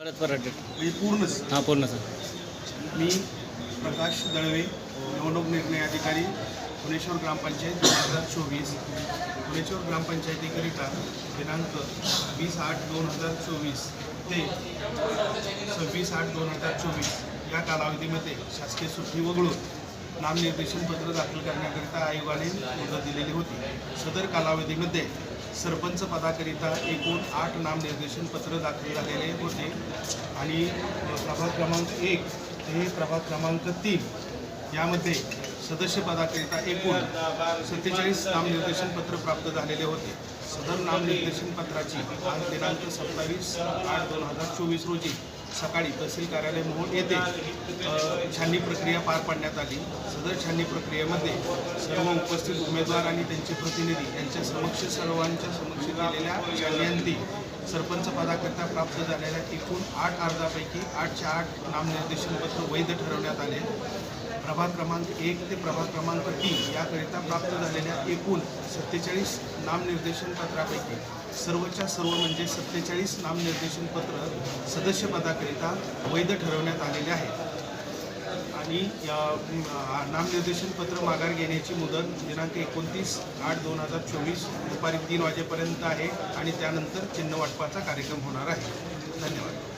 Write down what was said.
परत परत म्हणजे पूर्णच हां पूर्ण सर. मी प्रकाश दळवे निवडणूक निर्णय अधिकारी पुणेश्वर ग्रामपंचायत दोन हजार चोवीस. पुणेश्वर ग्रामपंचायतीकरिता दिनांक वीस आठ दोन हजार चोवीस ते सव्वीस आठ दोन हजार चोवीस या कालावधीमध्ये शासकीय सुट्टी वगळून नामनिर्देशन पत्र दाखल करण्याकरिता आयोगाने मुदत दिलेली होती. सदर कालावधीमध्ये सरपंच पदाकरिता एकूण आठ नामनिर्देशन पत्र दाखल झालेले होते. आणि प्रभाग क्रमांक एक ते प्रभाग क्रमांक तीन यामध्ये सदस्य पदाकरिता एकूण सत्तेचाळीस नामनिर्देशन पत्र प्राप्त झालेले होते. सदर नामनिर्देशन पत्राची आज दिनांक सत्तावीस आठ दोन हजार चोवीस रोजी सकाळी तहसील कार्यालय मोहोळ येथे छाननी प्रक्रिया पार पाडण्यात आली. सदर छाननी प्रक्रियेमध्ये सर्व उपस्थित उमेदवार आणि त्यांचे प्रतिनिधी यांच्या समक्ष सर्वांच्या समक्ष केलेल्या छाननीअंती सरपंच पदाकरता प्राप्त झालेल्या एकूण आठ अर्जापैकी आठच्या आठ नामनिर्देशन पत्र वैध ठरवण्यात आले. प्रभाग क्रमांक एक ते प्रभाग क्रमांक तीन याकरिता प्राप्त झालेल्या एकूण सत्तेचाळीस नामनिर्देशन पत्रापैकी सर्वच्या सर्व म्हणजे सत्तेचाळीस नामनिर्देशन पत्र सदस्यपदाकरिता वैध ठरवण्यात आलेले आहे. आणि या नामनिर्देशन पत्र माघार घेण्याची मुदत दिनांक एकोणतीस आठ दोन हजार चोवीस दुपारी तीन वाजेपर्यंत आहे आणि त्यानंतर चिन्ह वाटपाचा कार्यक्रम होणार आहे. धन्यवाद.